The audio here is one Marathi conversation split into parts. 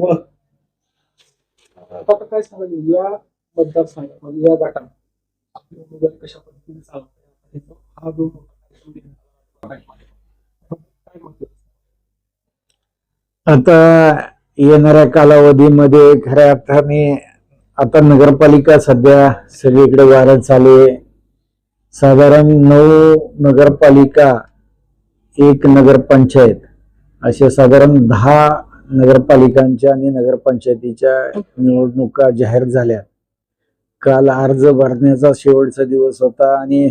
बोला. आता काय या मतदारसंघामध्ये या गटात आपले उमेदवार कशा पद्धतीने हा जो आता येणाऱ्या कालावधीमध्ये खऱ्या अर्थाने आता नगरपालिका सध्या सगळीकडे वारं चालू आहे. साधारण नऊ नगरपालिका एक नगरपंचायत असे साधारण दहा नगरपालिकांच्या आणि नगरपंचायतीच्या निवडणुका जाहीर झाल्या काल अर्ज भरण्याचा शेवटचा दिवस होता आणि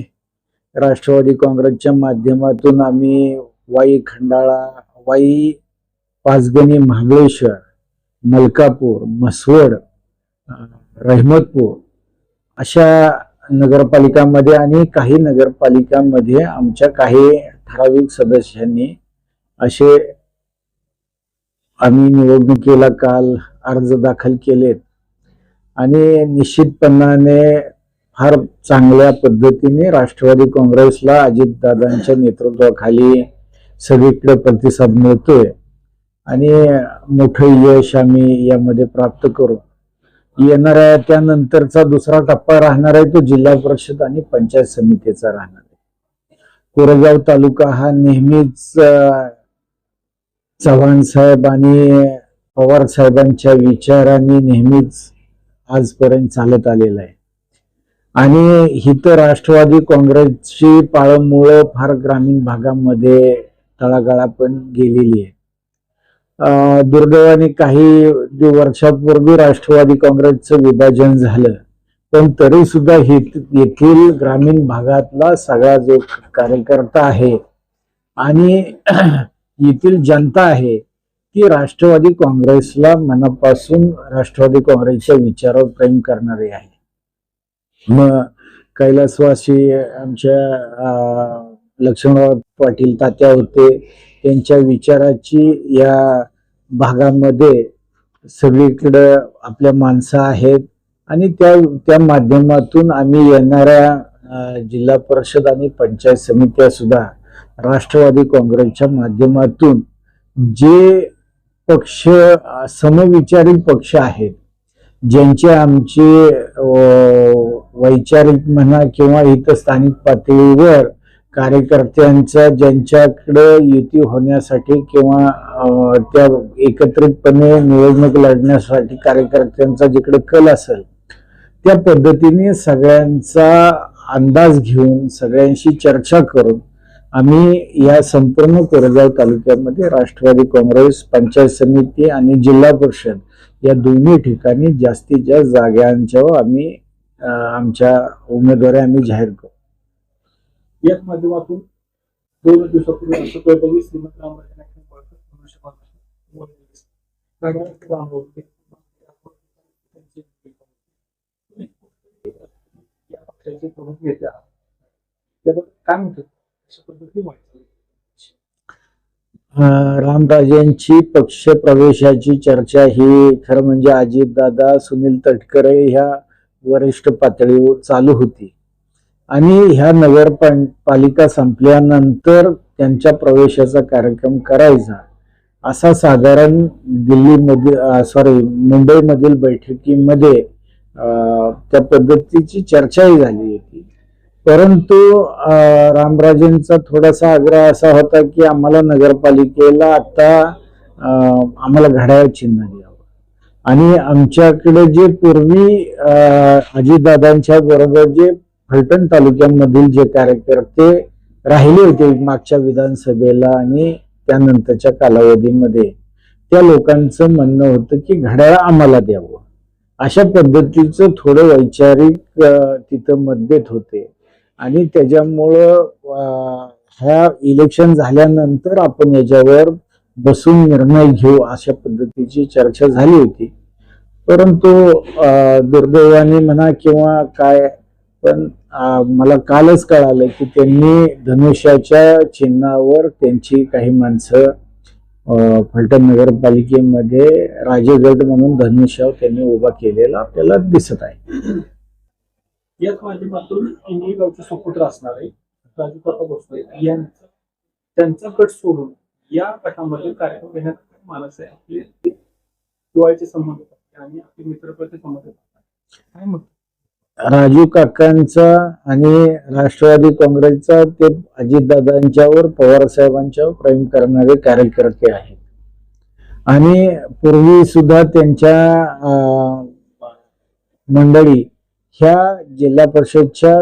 राष्ट्रवादी काँग्रेसच्या माध्यमातून आम्ही वाई खंडाळा वाई पाचगणी महाबळेश्वर मलकापूर म्हसवड रहमतपूर अशा नगरपालिकांमध्ये आणि काही नगरपालिकांमध्ये आमच्या काही ठराविक सदस्यांनी असे आम्ही निवडणुकीला काल अर्ज दाखल केलेत. आणि निश्चितपणाने फार चांगल्या पद्धतीने राष्ट्रवादी काँग्रेसला अजितदादांच्या नेतृत्वाखाली सगळीकडे प्रतिसाद मिळतोय. आणि मोठं यश आम्ही यामध्ये प्राप्त करू. येणाऱ्या त्यानंतरचा दुसरा टप्पा राहणार आहे तो जिल्हा परिषद आणि पंचायत समितीचा राहणार आहे. कोरेगाव तालुका हा नेहमीच चव्हाण साहेब आणि पवार साहेबांच्या विचारांनी नेहमीच आजपर्यंत चालत आलेला आहे. आणि ही तर राष्ट्रवादी काँग्रेसची पाळंमुळं फार ग्रामीण भागामध्ये तळागाळापण गेलेली आहे. दुर्दैवाने काही वर्षापूर्वी राष्ट्रवादी काँग्रेसचं विभाजन झालं पण तरी सुद्धा येथील ग्रामीण भागातला सगळा जो कार्यकर्ता आहे आणि येथील जनता आहे ती राष्ट्रवादी काँग्रेसला मनापासून राष्ट्रवादी काँग्रेसच्या विचारावर प्रेम करणारी आहे. मग कैलासवासी आमच्या लक्ष्मणराव पाटील तात्या होते त्यांच्या विचाराची या भागामध्ये सगळीकडं आपल्या माणसं आहेत आणि त्या त्या माध्यमातून आम्ही येणाऱ्या जिल्हा परिषद आणि पंचायत समित्या सुद्धा राष्ट्रवादी काँग्रेसच्या माध्यमातून जे पक्ष समविचारी पक्ष आहेत ज्यांचे आमचे वैचारिक म्हणा किंवा इथं स्थानिक पातळीवर कार्यकर्त्यांचा ज्यांच्याकडे युती होण्यासाठी किंवा अं, त्या एकत्रितपणे निवडणूक लढण्यासाठी कार्यकर्त्यांचा जिकडे कल असेल त्या पद्धतीने सगळ्यांचा अंदाज घेऊन सगळ्यांशी चर्चा करून आम्ही या संपूर्ण कोरेगाव तालुक्यामध्ये राष्ट्रवादी काँग्रेस पंचायत समिती आणि जिल्हा परिषद या दोन्ही ठिकाणी जास्तीत जास्त जागांच्या आम्ही आमच्या उमेदवारी आम्ही जाहीर करू याच माध्यमातून दोन दिवसापूर्वी असं कळतं की श्रीमंत रामराजे काय म्हणतात? अशा पद्धतीने माहिती रामराजेंची पक्ष प्रवेशाची चर्चा ही खरं म्हणजे अजितदादा सुनील तटकरे ह्या वरिष्ठ पातळीवर चालू होती. आणि ह्या नगर पालिका संपल्यानंतर त्यांच्या प्रवेशाचा कार्यक्रम करायचा. असा साधारण दिल्लीमधील सॉरी मुंबईमधील बैठकीमध्ये अं, त्या पद्धतीची चर्चाही झाली होती. परंतु रामराजेंचा थोडासा आग्रह असा होता की आम्हाला नगरपालिकेला आता आम्हाला घड्याळ चिन्ह द्यावं. आणि आमच्याकडे जे पूर्वी अजितदादांच्या बरोबर जे फलटण तालुक्यामधील जे कार्यकर्ते राहिले होते मागच्या विधानसभेला आणि त्यानंतरच्या कालावधीमध्ये त्या लोकांचं म्हणणं होतं की घड्याळ आम्हाला द्यावं. अशा पद्धतीचं थोडं वैचारिक तिथं मतभेद होते. आणि त्याच्यामुळं ह्या इलेक्शन झाल्यानंतर आपण याच्यावर बसून निर्णय घेऊ अशा पद्धतीची चर्चा झाली होती. परंतु दुर्दैवाने म्हणा किंवा काय पण मला कालच कळालं की त्यांनी धनुष्याच्या चिन्हावर त्यांची काही माणसं फलटण नगरपालिकेमध्ये राजेगड म्हणून धनुष्याव त्यांनी उभा केलेला आपल्याला दिसत आहे. याच माध्यमातून इंग्लिश गावचे सुपुत्र असणारे राजू काका भोसले यांचं त्यांचा गट सोडून या गटामध्ये कार्यक्रम घेण्यात मानस आपले. जिव्हाळ्याचे संबंध आणि आपले मित्रपचे संबंध काय मग? राजू काकांचा आणि राष्ट्रवादी काँग्रेसचा ते अजितदादांच्यावर पवार साहेबांच्यावर प्रेम करणारे कार्यकर्ते आहेत. आणि पूर्वी सुद्धा त्यांच्या मंडळी ह्या जिल्हा परिषदच्या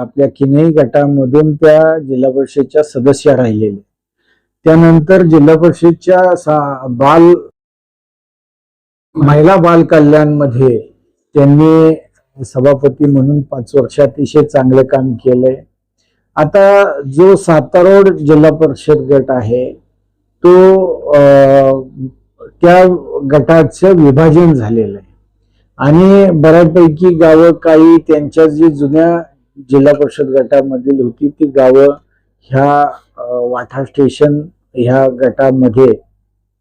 आपल्या किनई गटामधून त्या जिल्हा परिषदच्या सदस्य राहिलेले त्यानंतर जिल्हा परिषदच्या बाल महिला बाल कल्याणमध्ये त्यांनी सभापती म्हणून पाच वर्ष अतिशय चांगले काम केलंय. आता जो सातारोड जिल्हा परिषद गट आहे तो अं, त्या गटाचं विभाजन झालेलं आहे. आणि बऱ्यापैकी गावं काही त्यांच्या जी जुन्या जिल्हा परिषद गटामधील होती ती गावं ह्या वाठा स्टेशन ह्या गटामध्ये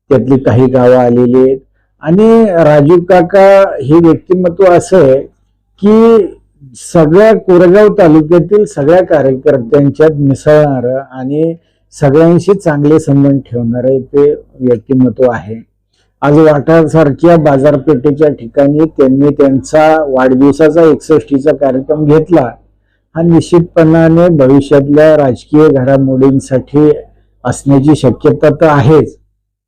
त्यातली काही गावं आलेली आहेत. आणि राजू काका हे व्यक्तिमत्व असं आहे की सगळ्या कोरेगाव तालुक्यातील सगळ्या कार्यकर्त्यांच्यात मिसळणारं आणि सगळ्यांशी चांगले संबंध ठेवणारं ते व्यक्तिमत्व आहे. आज वाटासारख्या बाजारपेठेच्या ठिकाणी त्यांनी त्यांचा वाढदिवसाचा एकसष्टीचा कार्यक्रम घेतला. हा निश्चितपणाने भविष्यातल्या राजकीय घडामोडींसाठी असण्याची शक्यता तर आहेच.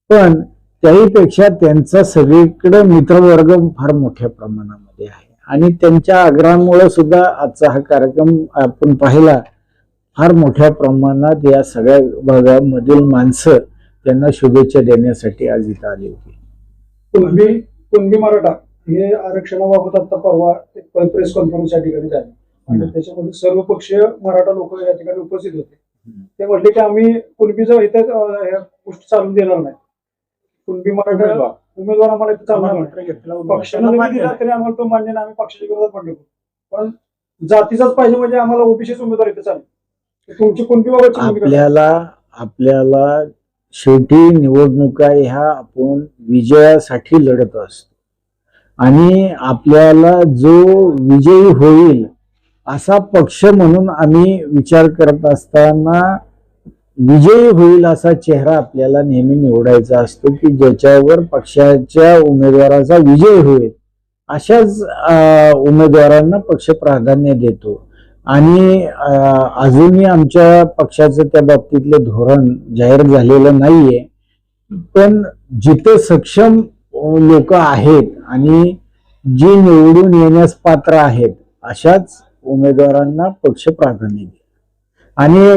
पण त्याहीपेक्षा त्यांचा सगळीकडे मित्रवर्ग फार मोठ्या प्रमाणामध्ये आहे. आणि त्यांच्या आग्रहामुळे सुद्धा आजचा हा कार्यक्रम आपण पाहिला. फार मोठ्या प्रमाणात या सगळ्या भागामधील माणसं त्यांना शुभेच्छा देण्यासाठी आज इथं आली होती. कुणबी कुणबी मराठा हे आरक्षणाबाबत आता परवा एक प्रेस कॉन्फरन्स या ठिकाणी झाली. आणि त्याच्यामध्ये सर्व पक्षीय मराठा लोक या ठिकाणी उपस्थित होते. ते म्हटले की आम्ही कुणबीचं इथे गोष्टी चालून देणार नाही. कुणबी मराठा उमेदवार. आम्हाला इथे चालणार नाही. दिला तरी आम्हाला तो मान्य नाही. आम्ही पक्षाच्या विरोधात मांडले पण जातीचाच पाहिजे म्हणजे आम्हाला ओबीसीच उमेदवार इथे चालेल तुमची कुणबी काय? आपल्याला आपल्याला शेवटी निवडणुका ह्या आपण विजयासाठी लढत असतो. आणि आपल्याला जो विजयी होईल असा पक्ष म्हणून आम्ही विचार करत असताना विजयी होईल असा चेहरा आपल्याला नेहमी निवडायचा असतो की ज्याच्यावर पक्षाच्या उमेदवाराचा विजय होईल अशाच उमेदवारांना पक्ष प्राधान्य देतो. आणि अजूनही आमच्या पक्षाचं त्या बाबतीतलं धोरण जाहीर झालेलं नाहीये. पण जिथे सक्षम लोक आहेत आणि जी निवडून येण्यास पात्र आहेत अशाच उमेदवारांना पक्ष प्राधान्य देईल. आणि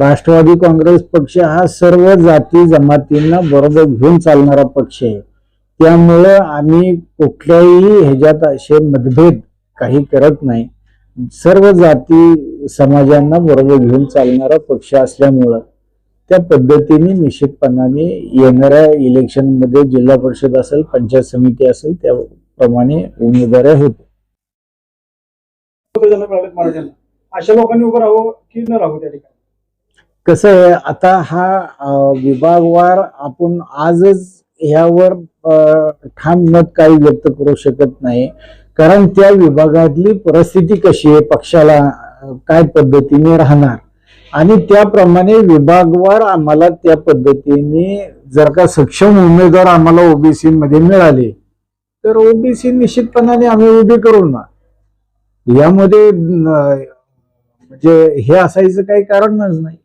राष्ट्रवादी काँग्रेस पक्ष हा सर्व जाती जमातींना बरोबर घेऊन चालणारा पक्ष आहे. त्यामुळं आम्ही कुठल्याही ह्याच्यात असे मतभेद काही करत नाही. सर्व जाती समाजांना बरोबर घेऊन चालणारा पक्ष असल्यामुळं त्या पद्धतीने निश्चितपणाने येणाऱ्या इलेक्शनमध्ये जिल्हा परिषद असेल पंचायत समिती असेल त्याप्रमाणे उमेदवारी होते ज्यांना मिळालेत मराठ्यांना अशा लोकांनी उभं राहावं की न राहावं त्या ठिकाणी? कसं आहे आता हा विभागवार आपण आजच ह्यावर ठाम मत काही व्यक्त करू शकत नाही. कारण त्या विभागातली परिस्थिती कशी आहे पक्षाला काय पद्धतीने राहणार? आणि त्याप्रमाणे विभागवार आम्हाला त्या पद्धतीने जर का सक्षम उमेदवार आम्हाला ओबीसी मध्ये मिळाले तर ओबीसी निश्चितपणाने आम्ही उभी करू ना. यामध्ये म्हणजे हे असायचं काही कारणच नाही.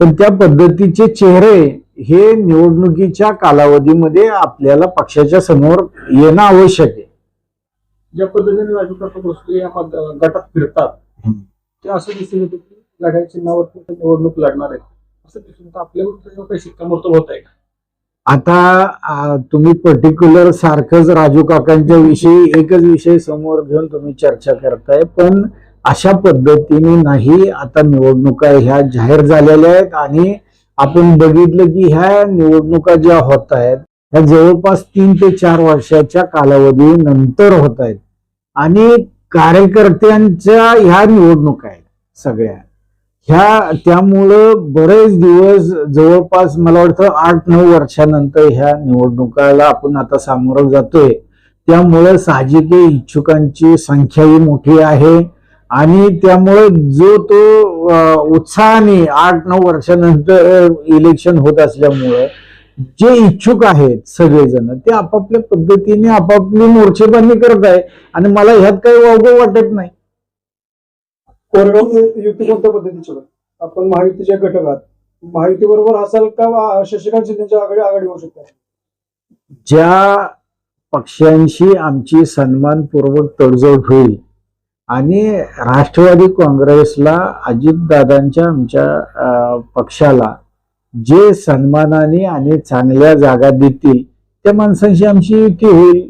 पण त्या पद्धतीचे चेहरे हे निवडणुकीच्या कालावधीमध्ये आपल्याला पक्षाच्या समोर येणं आवश्यक आहे. ज्या पद्धतीने राजू काका भोसले या मत- गटात फिरतात. ते असं दिसून येतं की लढाई चिन्हावरती ते निवडणूक लढणार आहेत. असं दिसून येतं. त्याच्यावर काही शिक्कामोर्तब होत आहे का? आता आ, तुम्ही पर्टिक्युलर सारखंच राजू काकांच्या विषयी एकच विषय समोर घेऊन तुम्ही चर्चा करताय पण अशा पद्धतीने नाही. आता निवडणुका ह्या जाहीर झालेल्या आहेत आणि आपण बघितलं की ह्या निवडणुका ज्या होत आहेत ह्या जवळपास तीन ते चार वर्षाच्या कालावधीनंतर होत आहेत. आणि कार्यकर्त्यांच्या ह्या निवडणुका आहेत सगळ्या. ह्या त्यामुळं बरेच दिवस जवळपास मला वाटतं आठ नऊ वर्षानंतर ह्या निवडणुकाला आपण आता सामोरं जातोय. त्यामुळं साहजिक इच्छुकांची संख्याही मोठी आहे. आणि त्यामुळे जो तो उत्साहाने आठ नऊ वर्षानंतर इलेक्शन होत असल्यामुळं जे इच्छुक आहेत सगळेजण ते आपापल्या पद्धतीने आपापली मोर्चेबांधणी करत आहे. आणि मला ह्यात काही वावगं वाटत नाही. कोरेगाव युती कोणत्या पद्धतीची? आपण महायुतीचे घटक आहात महायुती बरोबर असाल का शशिकांत शिंदेच्या आघाडी आघाडी होऊ शकते? ज्या पक्षांशी आमची सन्मानपूर्वक तडजोड होईल आणि राष्ट्रवादी काँग्रेसला अजितदादांच्या आमच्या पक्षाला जे सन्मानाने आणि चांगल्या जागा देतील त्या माणसांशी आमची युती होईल.